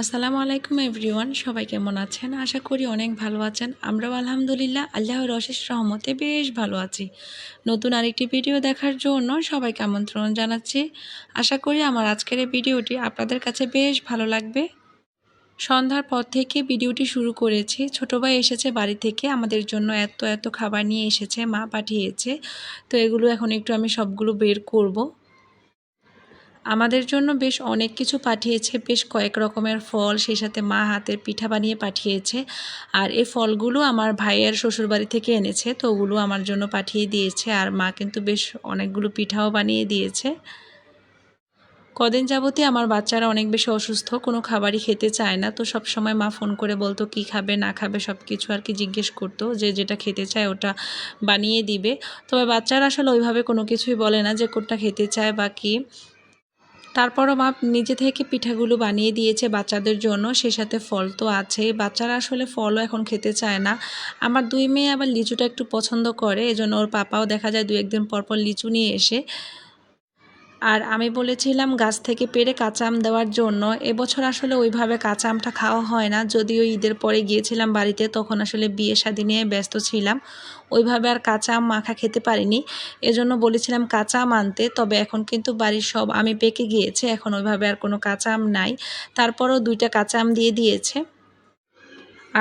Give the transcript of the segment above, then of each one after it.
আসসালামু আলাইকুম এভরিওয়ান, সবাই কেমন আছেন? আশা করি অনেক ভালো আছেন। আমরাও আলহামদুলিল্লাহ, আল্লাহর অশেষ রহমতে বেশ ভালো আছি। নতুন আরেকটি ভিডিও দেখার জন্য সবাইকে আমন্ত্রণ জানাচ্ছি। আশা করি আমার আজকের এই ভিডিওটি আপনাদের কাছে বেশ ভালো লাগবে। সন্ধ্যার পর থেকে ভিডিওটি শুরু করেছি। ছোটো ভাই এসেছে বাড়ি থেকে, আমাদের জন্য এত এত খাবার নিয়ে এসেছে, মা পাঠিয়েছে। তো এগুলো এখন একটু আমি সবগুলো বের করব। আমাদের জন্য বেশ অনেক কিছু পাঠিয়েছে, বেশ কয়েক রকমের ফল, সেই সাথে মা হাতের পিঠা বানিয়ে পাঠিয়েছে। আর এই ফলগুলো আমার ভাইয়ের শ্বশুরবাড়ি থেকে এনেছে, তো ওগুলো আমার জন্য পাঠিয়ে দিয়েছে। আর মা কিন্তু বেশ অনেকগুলো পিঠাও বানিয়ে দিয়েছে। কদিন যাবতই আমার বাচ্চারা অনেক বেশি অসুস্থ, কোনো খাবারই খেতে চায় না। তো সব সময় মা ফোন করে বলতো, কি খাবে, না খাবে সব কিছু আর কি জিজ্ঞেস করতো যে যেটা খেতে চায় ওটা বানিয়ে দিবে। তবে বাচ্চারা আসলে ওইভাবে কোনো কিছুই বলে না যে কোনটা খেতে চায় বা কী। তারপরও মা নিজে থেকে পিঠাগুলো বানিয়ে দিয়েছে বাচ্চাদের জন্য, সে সাথে ফল তো আছে। বাচ্চারা আসলে ফলও এখন খেতে চায় না। আমার দুই মেয়ে আবার লিচুটা একটু পছন্দ করে, এজন্য ওর পাপাও দেখা যায় দু একদিন পরপর লিচু নিয়ে এসে আর আমি বলেছিলাম গাছ থেকে পেরে কাঁচা আম দেওয়ার জন্য। এবছর আসলে ওইভাবে কাঁচা আমটা খাওয়া হয় না। যদিও ঈদের পরে গিয়েছিলাম বাড়িতে, তখন আসলে বিয়ে শাদি নিয়ে ব্যস্ত ছিলাম। ওইভাবে আর কাঁচা আম মাখা খেতে পারিনি। এজন্য বলেছিলাম কাঁচা আম আনতে, তবে এখন কিন্তু বাড়ির সব আমি পেকে গিয়েছে। এখন ওইভাবে আর কোনো কাঁচা আম নাই। তারপরও দুইটা কাঁচা আম দিয়ে দিয়েছে।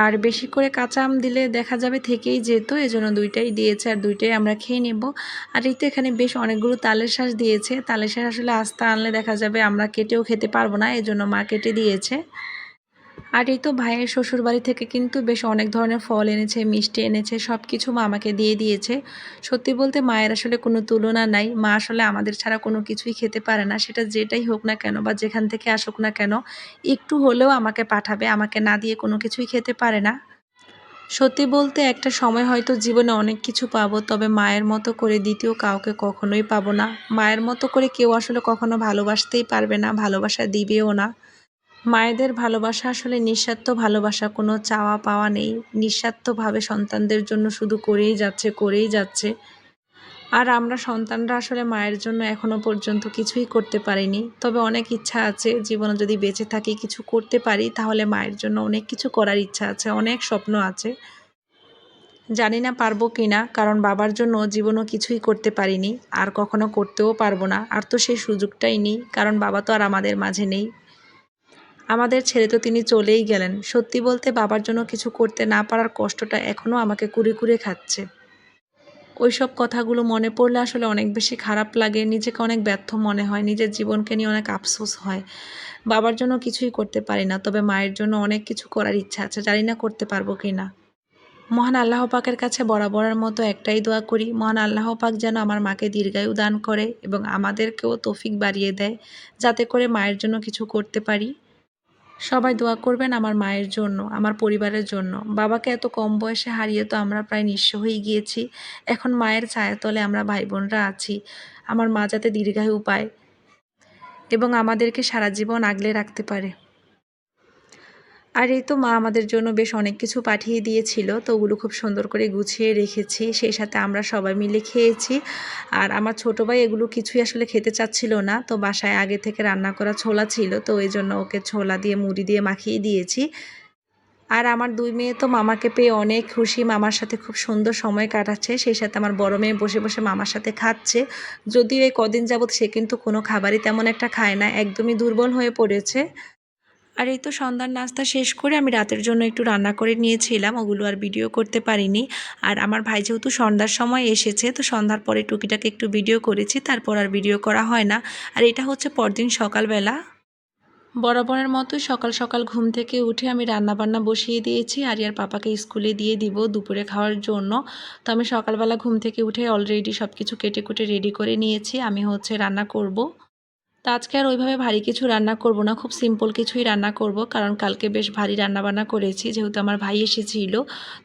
আর বেশি করে কাঁচা আম দিলে দেখা যাবে থেকেই যেত, এজন্য দুইটাই দিয়েছে আর দুইটাই আমরা খেয়ে নেব। আর এই তো এখানে বেশ অনেকগুলো তালের শ্বাস দিয়েছে। তালের শ্বাস আসলে আস্তে আনলে দেখা যাবে আমরা কেটেও খেতে পারব না, এজন্য মা কেটে দিয়েছে। আর এই তো ভাইয়ের শ্বশুর বাড়ি থেকে কিন্তু বেশ অনেক ধরনের ফল এনেছে, মিষ্টি এনেছে সব কিছু মা আমাকে দিয়ে দিয়েছে। সত্যি বলতে মায়ের আসলে কোনো তুলনা নাই। মা আসলে আমাদের ছাড়া কোনো কিছুই খেতে পারে না। সেটা যেটাই হোক না কেন বা যেখান থেকে আসুক না কেন, একটু হলেও আমাকে পাঠাবে। আমাকে না দিয়ে কোনো কিছুই খেতে পারে না। সত্যি বলতে একটা সময় হয়তো জীবনে অনেক কিছু পাবো, তবে মায়ের মতো করে দ্বিতীয় কাউকে কখনোই পাবো না। মায়ের মতো করে কেউ আসলে কখনো ভালোবাসতেই পারবে না, ভালোবাসা দিবেও না। মায়েদের ভালোবাসা আসলে নিঃস্বার্থ ভালোবাসা, কোনো চাওয়া পাওয়া নেই। নিঃস্বার্থভাবে সন্তানদের জন্য শুধু করেই যাচ্ছে করেই যাচ্ছে। আর আমরা সন্তানরা আসলে মায়ের জন্য এখনও পর্যন্ত কিছুই করতে পারিনি। তবে অনেক ইচ্ছা আছে, জীবনে যদি বেঁচে থাকি কিছু করতে পারি, তাহলে মায়ের জন্য অনেক কিছু করার ইচ্ছা আছে, অনেক স্বপ্ন আছে। জানি না পারব কি না কারণ বাবার জন্য জীবনও কিছুই করতে পারিনি, আর কখনো করতেও পারব না। আর তো সেই সুযোগটাই নেই, কারণ বাবা তো আর আমাদের মাঝে নেই। আমাদের ছেড়ে তো তিনি চলেই গেলেন। সত্যি বলতে বাবার জন্য কিছু করতে না পারার কষ্টটা এখনও আমাকে কুড়ে কুড়ে খাচ্ছে। ওইসব কথাগুলো মনে পড়লে আসলে অনেক বেশি খারাপ লাগে, নিজেকে অনেক ব্যর্থ মনে হয়, নিজের জীবনকে নিয়ে অনেক আফসোস হয়। বাবার জন্য কিছুই করতে পারি না, তবে মায়ের জন্য অনেক কিছু করার ইচ্ছা আছে, জানি না করতে পারব কি না। মহান আল্লাহ পাকের কাছে বরাবরের মতো একটাই দোয়া করি, মহান আল্লাহ পাক যেন আমার মাকে দীর্ঘায়ু দান করে এবং আমাদেরকেও তৌফিক বাড়িয়ে দেয়, যাতে করে মায়ের জন্য কিছু করতে পারি। সবাই দোয়া করবেন আমার মায়ের জন্য, আমার পরিবারের জন্য। বাবাকে এত কম বয়সে হারিয়ে তো আমরা প্রায় নিঃস্ব হয়ে গিয়েছি। এখন মায়ের ছায়াতলে আমরা ভাই বোনরা আছি। আমার মা যাতে দীর্ঘায়ু পায় এবং আমাদেরকে সারা জীবন আগলে রাখতে পারে। আর এই তো মা আমাদের জন্য বেশ অনেক কিছু পাঠিয়ে দিয়েছিল, তো ওগুলো খুব সুন্দর করে গুছিয়ে রেখেছি। সেই সাথে আমরা সবাই মিলে খেয়েছি। আর আমার ছোটো ভাই এগুলো কিছুই আসলে খেতে চাচ্ছিল না, তো বাসায় আগে থেকে রান্না করা ছোলা ছিল, তো ওই জন্য ওকে ছোলা দিয়ে, মুড়ি দিয়ে মাখিয়ে দিয়েছি। আর আমার দুই মেয়ে তো মামাকে পেয়ে অনেক খুশি, মামার সাথে খুব সুন্দর সময় কাটাচ্ছে, সেই সাথে আমার বড় মেয়ে বসে বসে মামার সাথে খাচ্ছে। যদিও এই কদিন যাবৎ সে কিন্তু কোনো খাবারই তেমন একটা খায় না, একদমই দুর্বল হয়ে পড়েছে। আর এই তো সন্ধ্যার নাস্তা শেষ করে আমি রাতের জন্য একটু রান্না করে নিয়েছিলাম, ওগুলো আর ভিডিও করতে পারিনি। আর আমার ভাই যেহেতু সন্ধ্যার সময় এসেছে, তো সন্ধ্যার পরে টুকিটাকে একটু ভিডিও করেছি, তারপর আর ভিডিও করা হয় না। আর এটা হচ্ছে পরদিন সকালবেলা। বরাবরের মতোই সকাল সকাল ঘুম থেকে উঠে আমি রান্না বান্না বসিয়ে দিয়েছি আর আরিয়ার পাপাকে স্কুলে দিয়ে দিব দুপুরে খাওয়ার জন্য। তো আমি সকালবেলা ঘুম থেকে উঠে অলরেডি সব কিছু কেটে কুটে রেডি করে নিয়েছি, আমি হচ্ছে রান্না করব। তো আজকে আর ওইভাবে ভারী কিছু রান্না করব না, খুব সিম্পল কিছুই রান্না করব, কারণ কালকে বেশ ভারী রান্না বান্না করেছি, যেহেতু আমার ভাই এসেছিল।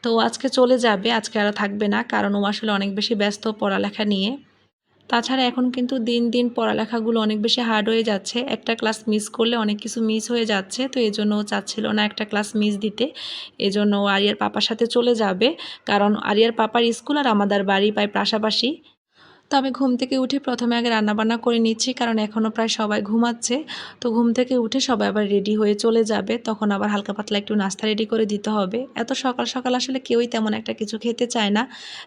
তো আজকে চলে যাবে, আজকে আর থাকবে না, কারণ ও আসলে অনেক বেশি ব্যস্ত পড়ালেখা নিয়ে। তাছাড়া এখন কিন্তু দিন দিন পড়ালেখাগুলো অনেক বেশি হার্ড হয়ে যাচ্ছে, একটা ক্লাস মিস করলে অনেক কিছু মিস হয়ে যাচ্ছে, তো এই জন্য ও চাচ্ছিল না একটা ক্লাস মিস দিতে। এজন্য ও আরিয়ার পাপার সাথে চলে যাবে, কারণ আরিয়ার পাপার স্কুল আর আমাদের বাড়ি প্রায় পাশাপাশি। তো আমি ঘুম থেকে উঠে প্রথমে আগে রান্নাবান্না করে নিচ্ছি, কারণ এখনও প্রায় সবাই ঘুমাচ্ছে। তো ঘুম থেকে উঠে সবাই আবার রেডি হয়ে চলে যাবে, তখন আবার হালকা পাতলা একটু নাস্তা রেডি করে দিতে হবে। এত সকাল সকাল আসলে কেউই তেমন একটা কিছু খেতে চায় না।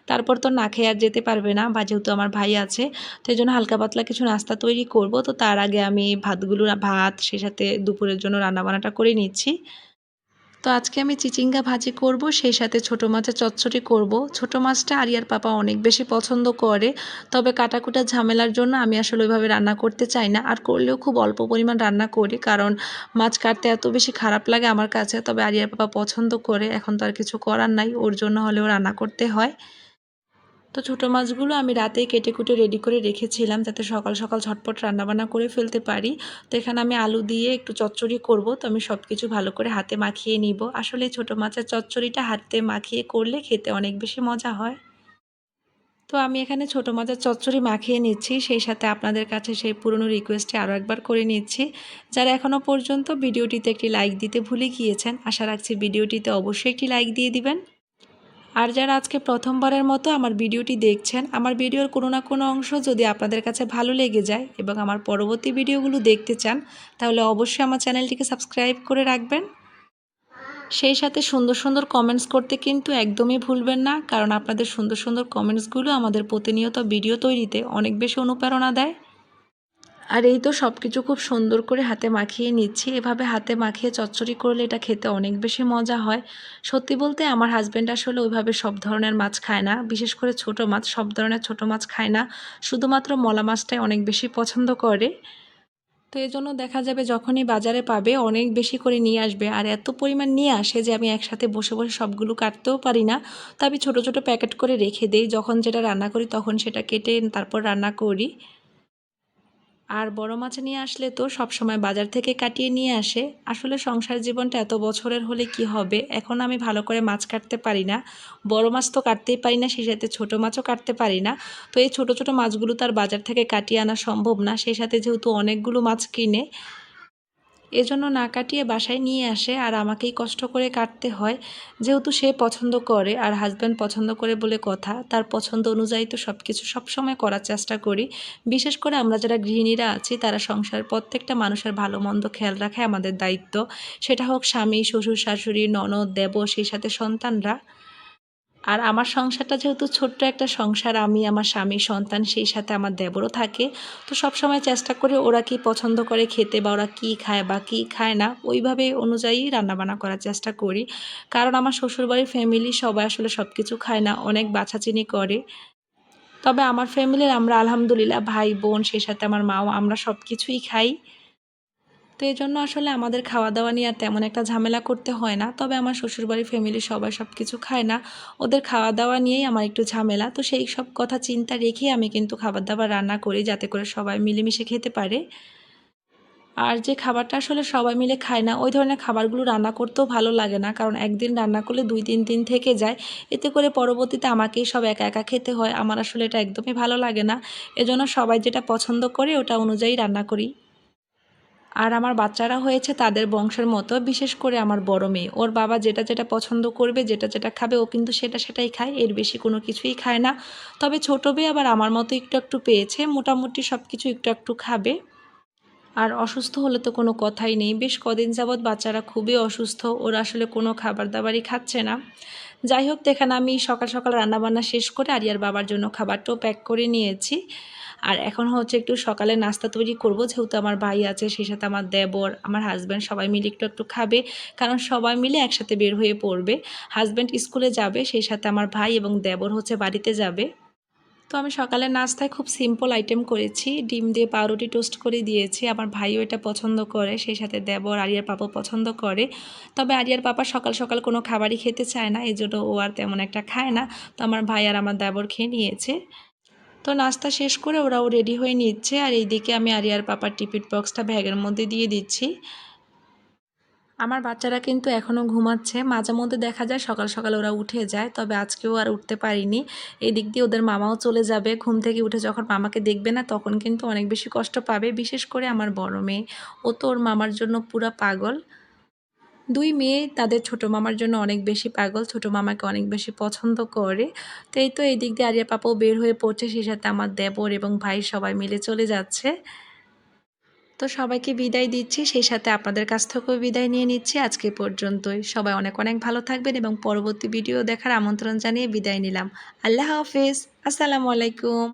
তারপর তো না খেয়ে আর যেতে পারবে না, বা যেহেতু আমার ভাই আছে, তো এই জন্য হালকা পাতলা কিছু নাস্তা তৈরি করব। তো তার আগে আমি ভাতগুলো, ভাত সেই সাথে দুপুরের জন্য রান্নাবান্নাটা করে নিচ্ছি। তো আজকে আমি চিচিঙ্গা ভাজি করব, সেই সাথে ছোট মাছের চচ্চড়ি করব। ছোট মাছটা আরিয়ার পাপা অনেক বেশি পছন্দ করে, তবে কাটাকুটা ঝামেলার জন্য আমি আসলে ওইভাবে রান্না করতে চাই না। আর করলেও খুব অল্প পরিমাণ রান্না করি, কারণ মাছ কাটতে এত বেশি খারাপ লাগে আমার কাছে, তবে আরিয়ার পাপা পছন্দ করে, এখন তো আর কিছু করার নাই, ওর জন্য হলেও রান্না করতে হয়। তো ছোটো মাছগুলো আমি রাতেই কেটে কুটে রেডি করে রেখেছিলাম যাতে সকাল সকাল ঝটপট রান্নাবান্না করে ফেলতে পারি। তো এখানে আমি আলু দিয়ে একটু চচ্চড়ি করব, তো আমি সব কিছু ভালো করে হাতে মাখিয়ে নিব। আসলে ছোটো মাছের চচ্চড়িটা হাতে মাখিয়ে করলে খেতে অনেক বেশি মজা হয়। তো আমি এখানে ছোটো মাছের চচ্চড়ি মাখিয়ে নিচ্ছি, সেই সাথে আপনাদের কাছে সেই পুরনো রিকোয়েস্টটি আরও একবার করে নিচ্ছি। যারা এখনও পর্যন্ত ভিডিওটিতে একটি লাইক দিতে ভুলে গিয়েছেন, আশা রাখছি ভিডিওটিতে অবশ্যই একটি লাইক দিয়ে দিবেন। আর যারা আজকে প্রথমবারের মতো আমার ভিডিওটি দেখছেন, আমার ভিডিওর কোনো না কোনো অংশ যদি আপনাদের কাছে ভালো লেগে যায় এবং আমার পরবর্তী ভিডিওগুলো দেখতে চান, তাহলে অবশ্যই আমার চ্যানেলটিকে সাবস্ক্রাইব করে রাখবেন। সেই সাথে সুন্দর সুন্দর কমেন্টস করতে কিন্তু একদমই ভুলবেন না, কারণ আপনাদের সুন্দর সুন্দর কমেন্টসগুলো আমাদের প্রতিনিয়ত ভিডিও তৈরিতে অনেক বেশি অনুপ্রেরণা দেয়। আর এই তো সব কিছু খুব সুন্দর করে হাতে মাখিয়ে নিচ্ছি। এভাবে হাতে মাখিয়ে চচ্চড়ি করলে এটা খেতে অনেক বেশি মজা হয়। সত্যি বলতে আমার হাজব্যান্ড আসলে ওইভাবে সব ধরনের মাছ খায় না। বিশেষ করে ছোট মাছ, সব ধরনের ছোট মাছ খায় না। শুধুমাত্র মলা মাছটাই অনেক বেশি পছন্দ করে। তো এই জন্য দেখা যাবে যখনই বাজারে পাবে, অনেক বেশি করে নিয়ে আসবে। আর এত পরিমাণ নিয়ে আসে যে আমি একসাথে বসে বসে সবগুলো কাটতেও পারি না। তো আমি ছোটো ছোটো প্যাকেট করে রেখে দিই। যখন যেটা রান্না করি তখন সেটা কেটে তারপর রান্না করি। আর বড় মাছ নিয়ে আসলে তো সব সময় বাজার থেকে কাটিয়ে নিয়ে আসে। আসলে সংসার জীবনটা এত বছরের হলে কি হবে? এখন আমি ভালো করে মাছ কাটতে পারি না। বড় মাছ তো কাটতেই পারি না, সেই সাথে ছোটো মাছও কাটতে পারি না। তো এই ছোট ছোট মাছগুলো তার বাজার থেকে কাটিয়ে আনা সম্ভব না। সেই সাথে যেহেতু অনেকগুলো মাছ কিনে এজন্য না কাটিয়ে বাসায় নিয়ে আসে আর আমাকেই কষ্ট করে কাটতে হয়। যেহেতু সে পছন্দ করে আর হাজব্যান্ড পছন্দ করে বলে কথা, তার পছন্দ অনুযায়ী তো সব কিছু সবসময় করার চেষ্টা করি। বিশেষ করে আমরা যারা গৃহিণীরা আছি, তারা সংসার প্রত্যেকটা মানুষের ভালো মন্দ খেয়াল রাখা আমাদের দায়িত্ব। সেটা হোক স্বামী, শ্বশুর শাশুড়ি, ননদ দেব সেই সাথে সন্তানরা। আর আমার সংসারটা যেহেতু ছোট্ট একটা সংসার, আমি, আমার স্বামী, সন্তান, সেই সাথে আমার দেবরও থাকে, তো সব সময় চেষ্টা করে ওরা কি পছন্দ করে খেতে বা ওরা কী খায় বা কী খায় না, ওইভাবে অনুযায়ী রান্নাবান্না করার চেষ্টা করি। কারণ আমার শ্বশুরবাড়ির ফ্যামিলি সবাই আসলে সব কিছু খায় না, অনেক বাছাচিনি করে। তবে আমার ফ্যামিলির আমরা আলহামদুলিল্লাহ ভাই বোন সেই সাথে আমার মাও, আমরা সব কিছুই খাই। তো এই জন্য আসলে আমাদের খাওয়া দাওয়া নিয়ে আর তেমন একটা ঝামেলা করতে হয় না। তবে আমার শ্বশুরবাড়ির ফ্যামিলি সবাই সব কিছু খায় না। ওদের খাওয়া দাওয়া নিয়েই আমার একটু ঝামেলা। তো সেই সব কথা চিন্তা রেখে আমি কিন্তু খাবার দাবার রান্না করি যাতে করে সবাই মিলেমিশে খেতে পারে। আর যে খাবারটা আসলে সবাই মিলে খায় না, ওই ধরনের খাবারগুলো রান্না করতেও ভালো লাগে না। কারণ একদিন রান্না করলে দুই তিন দিন থেকে যায়। এতে করে পরবর্তীতে আমাকেই সব একা একা খেতে হয়। আমার আসলে এটা একদমই ভালো লাগে না। এজন্য সবাই যেটা পছন্দ করে ওটা অনুযায়ী রান্না করি। আর আমার বাচ্চারা হয়েছে তাদের বংশের মতো, বিশেষ করে আমার বড় মেয়ে। ওর বাবা যেটা যেটা পছন্দ করবে, যেটা যেটা খাবে, ও কিন্তু সেটা সেটাই খায়, এর বেশি কোনো কিছুই খায় না। তবে ছোটো মেয়ে আবার আমার মতো একটু একটু পেয়েছে, মোটামুটি সব কিছু একটু একটু খাবে। আর অসুস্থ হলে তো কোনো কথাই নেই। বেশ কদিন যাবৎ বাচ্চারা খুবই অসুস্থ, ওরা আসলে কোনো খাবার দাবারই খাচ্ছে না। যাই হোক এখানে আমি সকাল সকাল রান্নাবান্না শেষ করে আরিয়ার বাবার জন্য খাবারটাও প্যাক করে নিয়েছি। আর এখন হচ্ছে একটু সকালে নাস্তা তৈরি করব, যেহেতু আমার ভাই আছে, সেই সাথে আমার দেবর, আমার হাজব্যান্ড সবাই মিলে একটু একটু খাবে, কারণ সবাই মিলে একসাথে বের হয়ে পড়বে। হাজব্যান্ড স্কুলে যাবে, সেই সাথে আমার ভাই এবং দেবর হচ্ছে বাড়িতে যাবে। তো আমি সকালের নাস্তায় খুব সিম্পল আইটেম করেছি, ডিম দিয়ে পাউরুটি টোস্ট করে দিয়েছি, আমার ভাইও এটা পছন্দ করে, সেই সাথে দেবর, আরিয়ার পাপা পছন্দ করে। তবে আরিয়ার পাপা সকাল সকাল কোনো খাবারই খেতে চায় না এই জন্য ও আর তেমন একটা খায় না। তো আমার ভাই আর আমার দেবর খেয়ে নিয়েছে। তো নাস্তা শেষ করে ওরাও রেডি হয়ে নিচ্ছে আর এইদিকে আমি আরিয়ার পাপার টিপিট বক্সটা ব্যাগের মধ্যে দিয়ে দিচ্ছি। আমার বাচ্চারা কিন্তু এখনও ঘুমাচ্ছে। মাঝে মধ্যে দেখা যায় সকাল সকাল ওরা উঠে যায়, তবে আজকেও আর উঠতে পারিনি। এই দিক দিয়ে ওদের মামাও চলে যাবে। ঘুম থেকে উঠে যখন মামাকে দেখবে না, তখন কিন্তু অনেক বেশি কষ্ট পাবে, বিশেষ করে আমার বড় মেয়ে। ও তো ওর মামার জন্য পুরা পাগল। দুই মেয়ে তাদের ছোট মামার জন্য অনেক বেশি পাগল, ছোট মামাকে অনেক বেশি পছন্দ করে। তো এই তো এই দিক দিয়ে আরিয়া পাপাও বের হয়ে পড়ছে সেই সাথে আমার দেবর এবং ভাই সবাই মিলে চলে যাচ্ছে। তো সবাইকে বিদায় দিচ্ছি, সেই সাথে আপনাদের কাছ থেকেও বিদায় নিয়ে নিচ্ছি। আজকে পর্যন্তই। সবাই অনেক অনেক ভালো থাকবেন এবং পরবর্তী ভিডিও দেখার আমন্ত্রণ জানিয়ে বিদায় নিলাম। আল্লাহ হাফেজ। আসসালামু আলাইকুম।